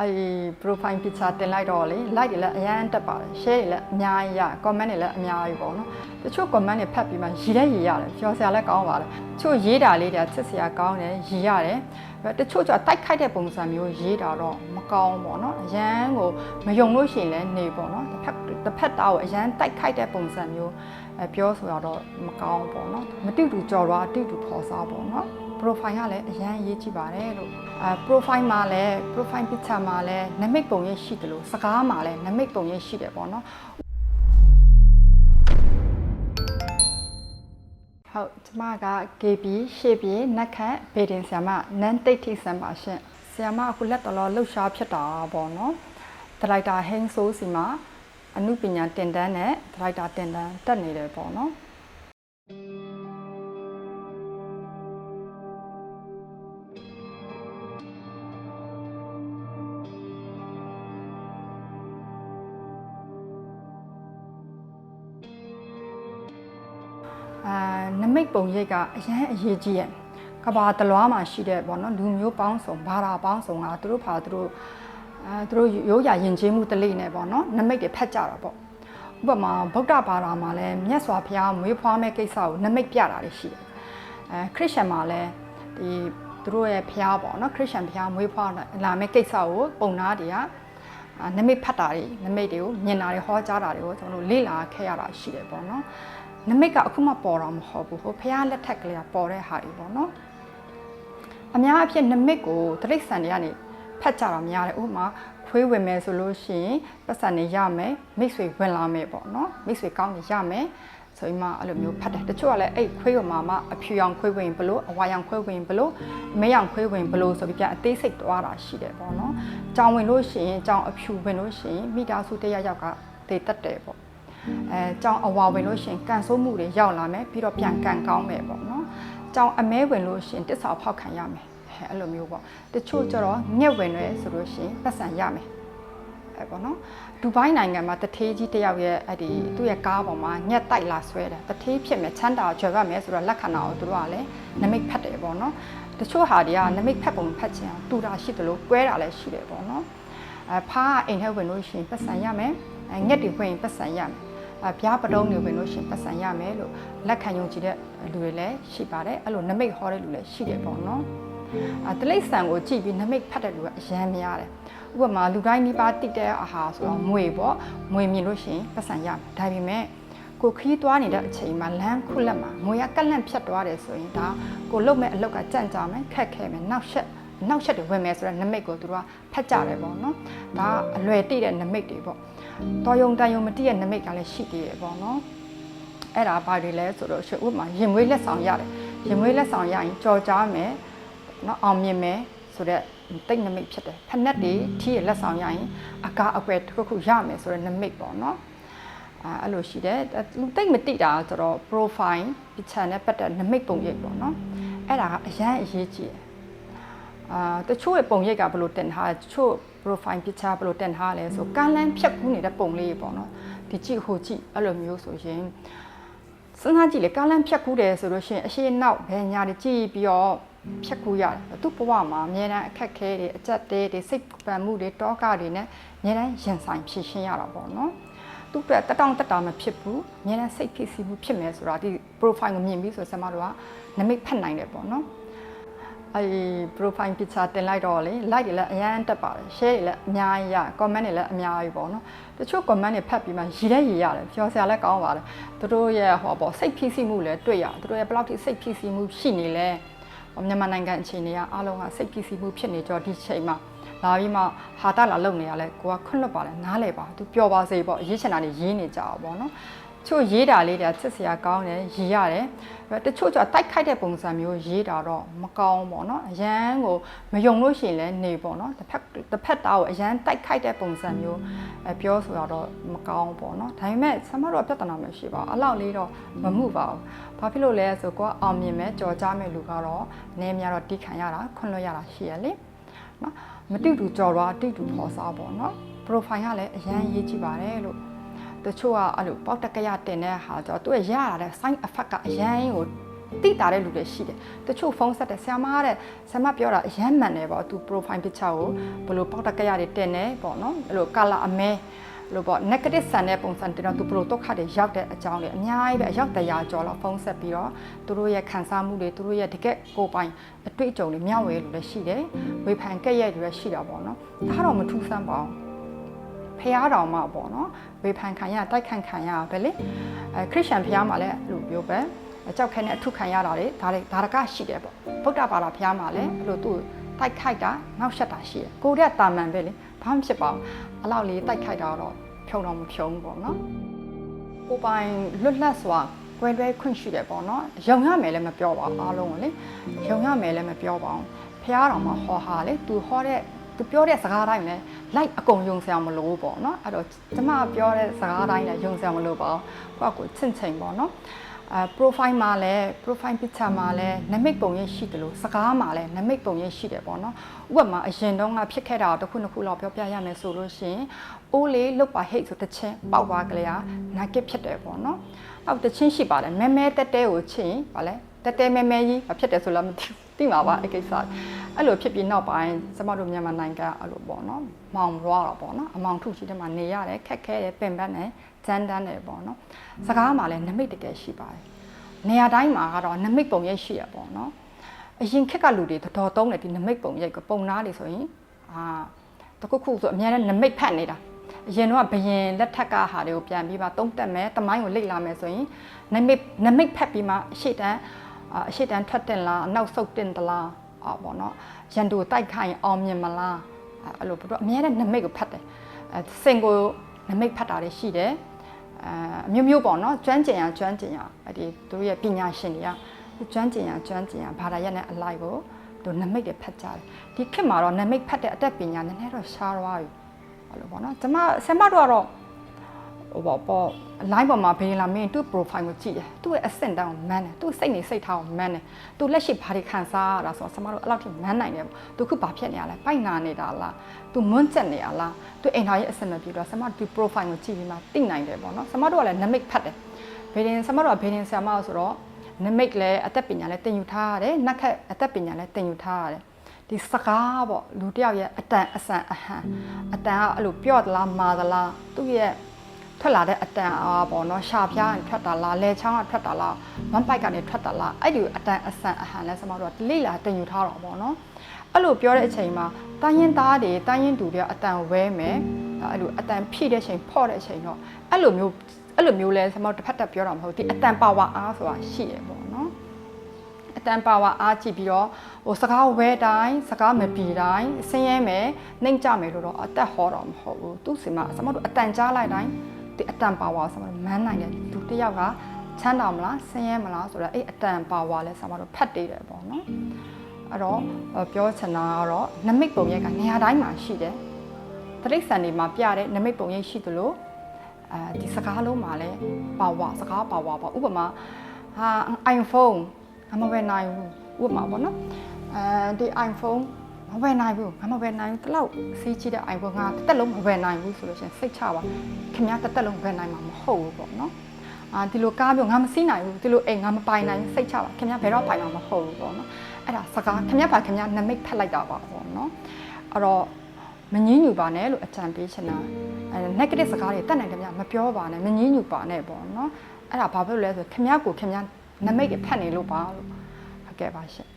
အဲဒီ profile picture တင်လိုက်တော့လေ like တွေလည်းအများတက်ပါတယ် share တွေလည်းအများကြီးရ comment တွေလည်းအများကြီးပေါ့နော်တချို့ comment တွေဖတ်ပြီးမှရည်တဲ့ရည်ရတယ်ပြောစရာလည်းကောင်းပါတယ်တချို့ရေးတာလေးတွေကချစ်စရာကောင်းတယ်ရည်ရတယ်တချို့ကျတိုက်ခိုက်တဲ့ပုံစံမျိုးရေးတာတော့မကောင်းပေါ့နော်အရန်ကိုမယုံလို့ရှိရင်လည်းနေပေါ့နော်တစ်ဖက်တစ်ဖက်သားကိုအရန်တိုက်ခိုက်တဲ့ပုံစံမျိုးအဲပြောဆိုရတော့မကောင်းပေါ့နော်မတိတူကြော်တော့အတိတူဖော်စားပေါ့နော် profile ကလည်းအရန်ရေးကြည့်ပါတယ်လို့အဲ profile မှာလည်း profile picture မှာလည်းနမိတ်ပုံရိပ်ရှိတယ်လို့စကားမှာလည်းနမိတ်ပုံရိပ်ရှိတယ်ပေါ့နော်ဟုတ်ကျမက KB ရှေ့ပြေနက်ခတ်ဘေဒင်ဆီယမနန်တိတ်ထိဆန်ပါရှင်ဆီယမအခုလက်တော်လှုပ်ရှားဖြစ်တာပေါ့နော်ဒရိုက်တာဟင်းဆိုးစီမှာအမှုပညာတင်တန်းနဲ့ဒရိုက်တာတင်တန်းတက်နေတယ်ပေါ့နော် နမိတ်ပုံရိပ်ကအရန်အရေးကြီးရဲ့ကဘာတလွားမှာရှိတဲ့ပေါ့နော်လူမျိုးပေါင်းစုံဘာသာပေါင်းစုံကသူတို့ဖာသူတို့အဲသူတို့ရိုးရာယဉ်ကျေးမှုတလိနဲ့ပေါ့နော်နမိတ်တွေဖတ်ကြတာပေါ့ဥပမာဗုဒ္ဓဘာသာမှာလည်းမြတ်စွာဘုရားမွေးဖွားမဲ့ကိစ္စကိုနမိတ်ပြတာတွေရှိတယ်အဲခရစ်ယာန်မှာလည်းဒီသူတို့ရဲ့ဘုရားပေါ့နော်ခရစ်ယာန်ဘုရားမွေးဖွားလာမဲ့ကိစ္စကိုပုံနာတွေကအာနမိတ်ဖတ်တာတွေနမိတ်တွေကိုမြင်တာတွေဟောကြားတာတွေကိုကျွန်တော်တို့လေ့လာခဲ့ရတာရှိတယ်ပေါ့နော် နမိတ်ကအခုမှပေါ်တာမဟုတ်ဘူးဟိုဖះလက်ထက်ကလေးကပေါ်တဲ့ဟာတွေပေါ့နော်အများအဖြစ်နမိတ်ကိုတရိတ်ဆန်တွေကနေဖတ်ကြတာများတယ်ဥပမာခွေးဝင်မယ်ဆိုလို့ရှိရင်ပတ်စံနေရမယ်မိတ်ဆွေဝင်လာမယ်ပေါ့နော်မိတ်ဆွေကောင်းနေရမယ်ဆိုရင်မှအဲ့လိုမျိုးဖတ်တယ်တချို့ကလည်းအဲ့ခွေးကမှမှအဖြူရောင်ခွေးဝင်ဘလို့အဝါရောင်ခွေးဝင်ဘလို့အမဲရောင်ခွေးဝင်ဘလို့ဆိုပြီးပြန်အသေးစိတ်သွားတာရှိတယ်ပေါ့နော်ကြောင်ဝင်လို့ရှိရင်ကြောင်အဖြူဝင်လို့ရှိရင်မိသားစုတစ်ယောက်ယောက်ကတေတက်တယ်ပေါ့ အဲကြောင်အဝါဝင်လို့ရှရင်ကန်ဆိုးမှုတွေရောက်လာမယ်ပြီးတော့ပြန်ကန်ကောင်းမယ်ပေါ့နော်ကြောင်အမဲဝင်လို့ရှရင်တစ္ဆာဖောက်ခံရမယ်အဲအဲ့လိုမျိုးပေါ့တချို့ကျတော့ညက်ဝင်ရဲဆိုလို့ရှရင်ပတ်စံရမယ်အဲပေါ့နော်ဒူဘိုင်းနိုင်ငံမှာတထေးကြီးတယောက်ရဲ့အဲ့ဒီသူ့ရဲ့ကားပေါ်မှာညက်တိုက်လာဆွဲတယ်တထေးဖြစ်မယ်ချမ်းသာကြွယ်ရမယ်ဆိုတော့လက္ခဏာကိုသူတို့ကလည်းနမိတ်ဖတ်တယ်ပေါ့နော်တချို့ဟာတွေကနမိတ်ဖတ်ပုံဖတ်ချင်အောင်တူတာရှိတယ်လို့ကွဲတာလည်းရှိတယ်ပေါ့နော်အဲဖားကအိမ်ထဲဝင်လို့ရှရင်ပတ်စံရမယ်အဲငှက်တွေဝင်ရင်ပတ်စံရမယ် အပြားပတုံးတွေဝင်လို့ရှရင်ပတ်စံရမယ်လို့လက်ခံယုံကြည်တဲ့လူတွေလည်းရှိပါတယ်အဲ့လိုနမိတ်ဟောတဲ့လူလည်းရှိတယ်ပေါ့နော်အဲတလိษံကိုကြည့်ပြီးနမိတ်ဖတ်တဲ့လူကအရန်များတယ်ဥပမာလူတိုင်းဒီပါတိတဲ့အာဟာဆိုတော့မွေပေါ့မွေမြင်လို့ရှရင်ပတ်စံရမယ်ဒါပေမဲ့ကိုခီးသွားနေတဲ့အချိန်မှာလမ်းခုလက်မှာငွေရကက်လန့်ဖြတ်သွားတယ်ဆိုရင်ဒါကိုလုတ်မဲ့အလုတ်ကကြန့်ကြမယ်ခက်ခဲမယ်နောက်ဆက်နောက်ဆက်တွေဝင်မယ်ဆိုတော့နမိတ်ကိုသူတို့ကဖတ်ကြတယ်ပေါ့နော်ဒါအလွယ်တိတဲ့နမိတ်တွေပေါ့ တော်ယုံတန်ယုံမတိရဲ့နမိတ်ကလည်းရှိသေးတယ်ပေါ့နော်အဲ့ဒါဘာတွေလဲဆိုတော့ရှုပ်ဥပမာရင်မွေးလက်ဆောင်ရတယ်ရင်မွေးလက်ဆောင်ရရင်ကြော်ကြားမယ်နော်အောင်မြင်မယ်ဆိုတော့တိတ်နမိတ်ဖြစ်တယ်ဖက်နက်တွေထီးရလက်ဆောင်ရရင်အကာအကွယ်တစ်ခုခုရမယ်ဆိုတော့နမိတ်ပေါ့နော်အဲအဲ့လိုရှိတယ်လူတိတ်မတိတာဆိုတော့ profile picture နဲ့ပတ်သက်နမိတ်ပုံရိပ်ပေါ့နော်အဲ့ဒါကအရန်အရေးကြီးတယ် အာတချို့ရဲ့ပုံရိပ်ကဘယ်လိုတင်ထားလဲတချို့ profile picture ဘယ်လိုတင်ထားလဲဆိုကန်းလန်းဖြတ်ကူးနေတဲ့ပုံလေးပေါ့နော်ဒီကြည့်ဟိုကြည့်အဲ့လိုမျိုးဆိုရင်စဉ်းစားကြည့်လေကန်းလန်းဖြတ်ကူးတယ်ဆိုလို့ရှိရင်အရှိနောက်ဘယ်ညာတွေကြည့်ပြီးတော့ဖြတ်ကူးရတယ်သူ့ဘဝမှာအများတန်းအခက်ခဲတွေအကြက်တဲတွေစိတ်ပန်မှုတွေတောကတွေနဲ့အများတန်းရင်ဆိုင်ဖြည့်ရှင်းရတာပေါ့နော်သူ့အတွက်တတောင့်တတာမဖြစ်ဘူးအများနဲ့စိတ်ဖြစ်စီမှုဖြစ်မယ်ဆိုတာဒီ profile ကိုမြင်ပြီးဆိုဆရာမတို့ကနမိတ်ဖတ်နိုင်တယ်ပေါ့နော် အဲဒီ profile picture တင်လိုက်တော့လေ like တွေလည်းအများတက်ပါတယ် share တွေလည်းအများကြီးရ comment တွေလည်းအများကြီးပေါ့နော်တချို့ comment တွေဖတ်ပြီးမှရည်တဲ့ရည်ရတယ်ပြောစရာလည်းကောင်းပါတယ်သူတို့ရဲ့ဟောပေါ့စိတ်ဖြစ်စီမှုလည်းတွေ့ရသူတို့ရဲ့ဘယ်လောက်ထိစိတ်ဖြစ်စီမှုရှိနေလဲမြန်မာနိုင်ငံအခြေအနေကအားလုံးကစိတ်ဖြစ်စီမှုဖြစ်နေကြဒီချိန်မှာလာပြီးမှဟာတလာလုံနေရလဲကိုကခွန့်လွတ်ပါလဲနားလဲပါသူပျော်ပါစေပေါ့ရေးချင်တာနေရေးနေကြအောင်ပေါ့နော် ချို့ရေးတာလေးတွေကချစ်စရာကောင်းတယ်ရေးရတယ်တချို့ကျတိုက်ခိုက်တဲ့ပုံစံမျိုးရေးတာတော့မကောင်းပေါ့နော်အရန်ကိုမယုံလို့ရှိရင်လည်းနေပေါ့နော်တစ်ဖက်တစ်ဖက်သားကိုအရန်တိုက်ခိုက်တဲ့ပုံစံမျိုးအဲပြောဆိုရတော့မကောင်းပေါ့နော်ဒါပေမဲ့ဆမတို့ကပြဿနာမရှိပါဘူးအလောက်လေးတော့မမှုပါဘူးဘာဖြစ်လို့လဲဆိုတော့အောင်မြင်မဲ့ကြော်ကြားမဲ့လူကတော့နည်းများတော့တီးခံရတာခွန့်လွတ်ရတာရှိရလေနော်မတိတူကြော်တော့တိတူဖော်စားပေါ့နော် profile ကလည်းအရန်ရေးကြည့်ပါတယ်လို့ တချို့ကအဲ့လိုပေါက်တက်ကရတင်တဲ့ဟာကြောသူကရရတဲ့ sign effect ကအရန်ကိုတိတာတဲ့လူတွေရှိတယ်တချို့ဖုန်းဆက်တယ်ဆရာမကတဲ့ဆရာမပြောတာအရမ်းမှန်တယ်ပေါ့သူ profile picture ကိုဘယ်လိုပေါက်တက်ကရတွေတင်နေပေါ့နော်အဲ့လို color အမဲလို့ပေါ့ negative ဆန်တဲ့ပုံစံတင်တော့သူဘယ်လိုဒုက္ခတွေရောက်တဲ့အကြောင်းတွေအများကြီးပဲအရောက်တရားကျော်လောက်ဖုန်းဆက်ပြီးတော့သူတို့ရဲ့ခံစားမှုတွေသူတို့ရဲ့တကယ်ကိုယ်ပိုင်အတွေ့အကြုံတွေမျှဝေလို့လည်းရှိတယ်ဝေဖန်ကဲ့ရဲ့တွေလည်းရှိတာပေါ့နော်ဒါတော့မထူးဆန်းပါဘူး ဖះတော်မှာပေါ့နော်ဝေဖန်ခံရတိုက်ခံခံရပဲလေအဲခရစ်ယာန်ဖះမှာလည်းအဲ့လိုမျိုးပဲအကြောက်ခဲနဲ့အထုခံရတာတွေဒါတွေဒါရကရှိတယ်ပေါ့ဗုဒ္ဓဘာသာဖះမှာလည်းအဲ့လိုသူ့တိုက်ခိုက်တာနောက်ဆက်တာရှိတယ်ကိုရက်တာမန်ပဲလေဘာမှဖြစ်ပါဘူးအလောက်လေးတိုက်ခိုက်တာတော့ဖြုံတော့မဖြုံဘူးပေါ့နော်ကိုပိုင်လွတ်လပ်စွာကွဲတွဲခွင့်ရှိတယ်ပေါ့နော်ရုံရမယ်လည်းမပြောပါဘူးအားလုံးကိုလေရုံရမယ်လည်းမပြောပါဘူးဖះတော်မှာဟောဟာလေသူဟောတဲ့ သူပြောတဲ့စကားတိုင်းလည်းလိုက်အကုန်ယုံစရာမလိုဘူးပေါ့နော်အဲ့တော့ကျမပြောတဲ့စကားတိုင်းလည်းယုံစရာမလိုပါဘူးကိုယ့်ကိုချင့်ချိန်ပေါ့နော်အဲ profile မှာလည်း profile picture မှာလည်းနမိတ်ပုံရိပ်ရှိတယ်လို့စကားမှာလည်းနမိတ်ပုံရိပ်ရှိတယ်ပေါ့နော်ဥပမာအရင်တုန်းကဖြစ်ခဲ့တာတစ်ခုနှစ်ခုလောက်ပြောပြရမယ်ဆိုလို့ရှိရင်အိုးလေးလုတ်ပါဟိတ်ဆိုတချင်းပေါက်သွားကြလေဟာနာကစ်ဖြစ်တယ်ပေါ့နော်အောက်တချင်းရှိပါတယ်မဲမဲတက်တဲကိုချင်းဗာလဲ တက်တဲမဲမဲကြီးဘာဖြစ်တယ်ဆိုတော့မသိဘူးသိမှာပါအကိစ္စအဲ့လိုဖြစ်ပြီးနောက်ပိုင်းကျမတို့မြန်မာနိုင်ငံအဲ့လိုပေါ့နော်မောင်ရွာတော့ပေါ့နော်အမောင်ထုရှိတဲ့မှာနေရတယ်ခက်ခဲတယ်ပင်ပန်းတယ်ကြမ်းတမ်းတယ်ပေါ့နော်စကားမှာလည်းနမိတ်တကယ်ရှိပါတယ်နေရာတိုင်းမှာကတော့နမိတ်ပုံရိပ်ရှိရပေါ့နော်အရင်ခက်ကလူတွေတော်တော်သုံးတယ်ဒီနမိတ်ပုံရိပ်ကပုံနာတွေဆိုရင်အာတခုခုဆိုအများနဲ့နမိတ်ဖတ်နေတာအရင်တော့ဘယင်လက်ထက်ကဟာတွေကိုပြန်ပြီးမှတုံးတက်မယ်တမိုင်းကိုလိတ်လာမယ်ဆိုရင်နမိတ်နမိတ်ဖတ်ပြီးမှအရှိတန်း အာအရှိတန်းထွက်တင်လားအနောက်ဆုတ်တင်သလားအာပေါ့နော်ရန်သူတိုက်ခိုင်အောင်မြင်မလားအဲ့လိုဘုတော့အများနဲ့နမိတ်ကိုဖတ်တယ်အဲစင်ကိုနမိတ်ဖတ်တာတွေရှိတယ်အဲအမျိုးမျိုးပေါ့နော်ကျွမ်းကျင်ရကျွမ်းကျင်ရအဲ့ဒီသူတို့ရဲ့ပညာရှင်တွေကကျွမ်းကျင်ရကျွမ်းကျင်ရဘာသာရပ်နဲ့အလိုက်ကိုသူနမိတ်တွေဖတ်ကြတယ်ဒီခေတ်မှာတော့နမိတ်ဖတ်တဲ့အတတ်ပညာနည်းနည်းတော့ရှားသွားပြီအဲ့လိုပေါ့နော်ကျွန်မဆင်မတို့ကတော့ ဟိုပေါ့ပေါ့ line ပေါ်မှာဘေးလာမင်းသူ့ profile ကိုကြည့်တယ်သူ့ရဲ့ ascent တောင်မန်းတယ်သူ့စိတ်နေစိတ်ထားကိုမန်းတယ်သူလက်ရှိဘာတွေခံစားရတာဆိုတော့ဆင်မတို့အဲ့လောက်ထိမန်းနိုင်တယ်ပေါ့သူခုဘာဖြစ်နေရလဲပိုက်နာနေတာလားသူမွန်းကျက်နေရလားသူအိမ်ထောင်ရဲ့အဆင်မပြေတော့ဆင်မတို့ဒီ profile ကိုကြည့်ပြီးမှသိနိုင်တယ်ပေါ့နော်ဆင်မတို့ကလည်း namic ဖတ်တယ်ဘေးရင်ဆင်မတို့ကဘေးရင်ဆရာမဆိုတော့ namic လည်းအသက်ပညာလည်းသင်ယူထားရတယ်နက်ခက်အသက်ပညာလည်းသင်ယူထားရတယ်ဒီစကားပေါ့လူတယောက်ရဲ့အတန်အဆန်အဟံအတန်ကအဲ့လိုပြော့သလားမာသလားသူ့ရဲ့ ထွက်လာတဲ့အတန်အားပေါ့နော်ရှာပြားထွက်တာလားလဲချောင်းကထွက်တာလားဝမ်ပိုက်ကနေထွက်တာလားအဲ့ဒီအတန်အဆန်အဟံလဲစမတို့ကလိလာတင်ယူထားတော့ပေါ့နော်အဲ့လိုပြောတဲ့အချိန်မှာတိုင်းရင်သားတွေတိုင်းရင်သူတွေကအတန်ဝဲမယ်အဲ့လိုအတန်ဖြည့်တဲ့အချိန်ဖော့တဲ့အချိန်တော့အဲ့လိုမျိုးအဲ့လိုမျိုးလဲစမတို့တစ်ဖက်တက်ပြောတာမဟုတ်ဒီအတန်ပါဝါအားဆိုတာရှိရပေါ့နော်အတန်ပါဝါအားကြည့်ပြီးတော့ဟိုစကားဝဲတိုင်းစကားမပြေတိုင်းဆင်းရဲမယ်နှိမ့်ကြမယ်လို့တော့အသက်ဟောတော့မဟုတ်ဘူးသူစီမှာစမတို့အတန်ကြားလိုက်တိုင်း ဒီအတန်ပါဝါစမတို့မန်းနိုင်တယ်သူတယောက်ကချမ်းသာမလားဆင်းရဲမလားဆိုတော့အဲ့အတန်ပါဝါလဲစမတို့ဖတ်တည်တယ်ပေါ့နော်အဲ့တော့ပြောချင်တာကတော့နမိတ်ပုံရိပ်ကနေရာတိုင်းမှာရှိတယ်တရိတ်ဆန်တွေမှာပြတဲ့နမိတ်ပုံရိပ်ရှိသလိုအဲဒီစကားလုံးမှာလဲပါဝါစကားပါဝါပေါ့ဥပမာဟာ iPhone ငါမဝယ်နိုင်ဘူးဥပမာပေါ့နော်အဲဒီ iPhone မဝယ်နိုင်ဘူးငါမဝယ်နိုင်ဘူးတလောက်စီးကြည့်တဲ့ iPhone ငါတစ်သက်လုံးမဝယ်နိုင်ဘူးဆိုလို့ရှိရင်စိတ်ချပါခင်ဗျားတစ်သက်လုံးဝယ်နိုင်မှာမဟုတ်ဘူးပေါ့နော်အာဒီလိုကားမျိုးငါမစီးနိုင်ဘူးဒီလိုအိမ်ငါမပိုင်နိုင်ဘူးစိတ်ချပါခင်ဗျားဘယ်တော့ပိုင်မှာမဟုတ်ဘူးပေါ့နော်အဲ့ဒါစကားခင်ဗျားပါခင်ဗျားနမိတ်ဖက်လိုက်တာပါပေါ့နော်အဲ့တော့မငင်းညူပါနဲ့လို့အကြံပေးချင်တာအဲ negative စကားတွေတက်နိုင်တယ်များမပြောပါနဲ့မငင်းညူပါနဲ့ပေါ့နော်အဲ့ဒါဘာဖြစ်လို့လဲဆိုခင်ဗျားကိုခင်ဗျားနမိတ်တွေဖတ်နေလို့ပါလို့ဟုတ်ကဲ့ပါရှင်